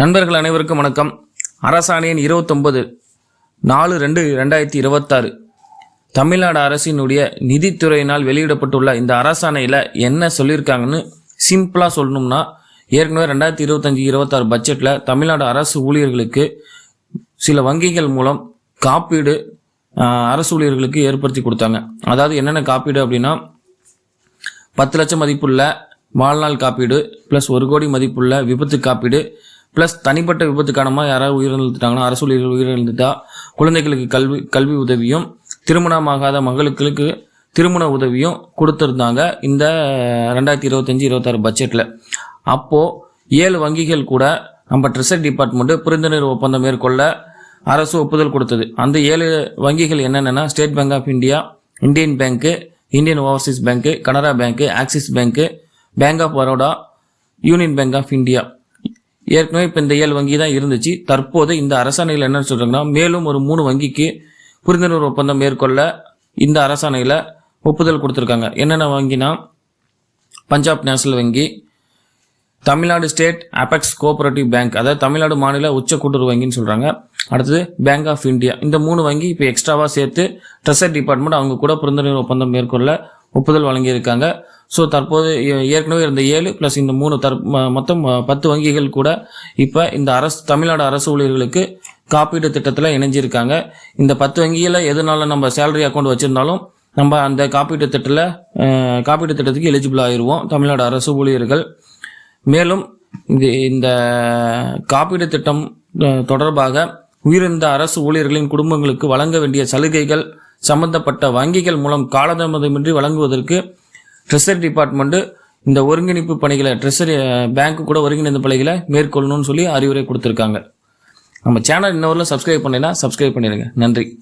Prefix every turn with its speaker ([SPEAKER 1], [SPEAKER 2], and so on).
[SPEAKER 1] நண்பர்கள் அனைவருக்கும் வணக்கம். அரசாணையின் இருபத்தொன்பது நாலு ரெண்டு ரெண்டாயிரத்தி இருபத்தாறு தமிழ்நாடு அரசினுடைய நிதித்துறையினால் வெளியிடப்பட்டுள்ள இந்த அரசாணையில் என்ன சொல்லியிருக்காங்கன்னு சிம்பிளாக சொல்லணும்னா ஏற்கனவே ரெண்டாயிரத்தி இருபத்தஞ்சி இருபத்தாறு பட்ஜெட்டில் தமிழ்நாடு அரசு ஊழியர்களுக்கு சில வங்கிகள் மூலம் காப்பீடு அரசு ஊழியர்களுக்கு ஏற்படுத்தி கொடுத்தாங்க. அதாவது என்னென்ன காப்பீடு அப்படின்னா பத்து லட்சம் மதிப்புள்ள வாழ்நாள் காப்பீடு ப்ளஸ் ஒரு கோடி மதிப்புள்ள விபத்து காப்பீடு ப்ளஸ் தனிப்பட்ட விபத்து காரணமாக யாராவது உயிரிழந்துட்டாங்கன்னா அரசு ஊழியர்கள் உயிரிழந்துட்டா குழந்தைகளுக்கு கல்வி கல்வி உதவியும் திருமணமாகாத மகளுக்கு திருமண உதவியும் கொடுத்துருந்தாங்க இந்த ரெண்டாயிரத்தி இருபத்தஞ்சி இருபத்தாறு பட்ஜெட்டில் அப்போது ஏழு வங்கிகள் கூட நம்ம ட்ரெஷரி டிபார்ட்மெண்ட்டு புரிந்துணர்வு ஒப்பந்தம் மேற்கொள்ள அரசு ஒப்புதல் கொடுத்தது. அந்த ஏழு வங்கிகள் என்னென்னா State Bank of India Indian bank Indian overseas bank Canara bank Axis bank bank of Baroda union bank of India ஏற்கனவே இப்போ இந்த ஏழு வங்கி தான் இருந்துச்சு. தற்போது இந்த அரசாணையில் என்னன்னு சொல்கிறாங்கன்னா மேலும் ஒரு மூணு வங்கிக்கு புரிந்துணர்வு ஒப்பந்தம் மேற்கொள்ள இந்த அரசாணையில் ஒப்புதல் கொடுத்துருக்காங்க. என்னென்ன வங்கினா பஞ்சாப் நேஷனல் வங்கி Tamil Nadu state apex cooperative bank அதாவது தமிழ்நாடு மாநில உச்ச கூட்டுறவு வங்கின்னு சொல்கிறாங்க அடுத்தது பேங்க் ஆஃப் இந்தியா. இந்த மூணு வங்கி இப்போ எக்ஸ்ட்ராவாக சேர்த்து ட்ரெஷர் டிபார்ட்மெண்ட் அவங்க கூட புரிந்துணர்வு ஒப்பந்தம் மேற்கொள்ள ஒப்புதல் வழங்கியிருக்காங்க. ஸோ தற்போது ஏ- ஏற்கனவே இருந்த ஏழு ப்ளஸ் இந்த மூணு தற் மொத்தம் பத்து வங்கிகள் கூட இப்போ இந்த அரசு தமிழ்நாடு அரசு ஊழியர்களுக்கு காப்பீடு திட்டத்தில் இணைஞ்சிருக்காங்க. இந்த பத்து வங்கியில் எதுனால நம்ம சேலரி அக்கௌண்ட் வச்சுருந்தாலும் நம்ம அந்த காப்பீட்டு திட்டத்தில் காப்பீட்டு திட்டத்துக்கு எலிஜிபிள் ஆயிடுவோம் தமிழ்நாடு அரசு ஊழியர்கள். மேலும் இது இந்த காப்பீடு திட்டம் தொடர்பாக உயிரிழந்த அரசு ஊழியர்களின் குடும்பங்களுக்கு வழங்க வேண்டிய சலுகைகள் சம்பந்தப்பட்ட வங்கிகள் மூலம் காலதாமதமின்றி வழங்குவதற்கு ட்ரெஷரி டிபார்ட்மெண்ட்டு இந்த ஒருங்கிணைப்பு பணிகளை ட்ரெஷரி பேங்க்கு கூட ஒருங்கிணைந்த பணிகளை மேற்கொள்ளணும்னு சொல்லி அறிவுரை கொடுத்துருக்காங்க. நம்ம சேனல் இன்னொரு சப்ஸ்கிரைப் பண்ணினா சப்ஸ்கிரைப் பண்ணிடுங்க. நன்றி.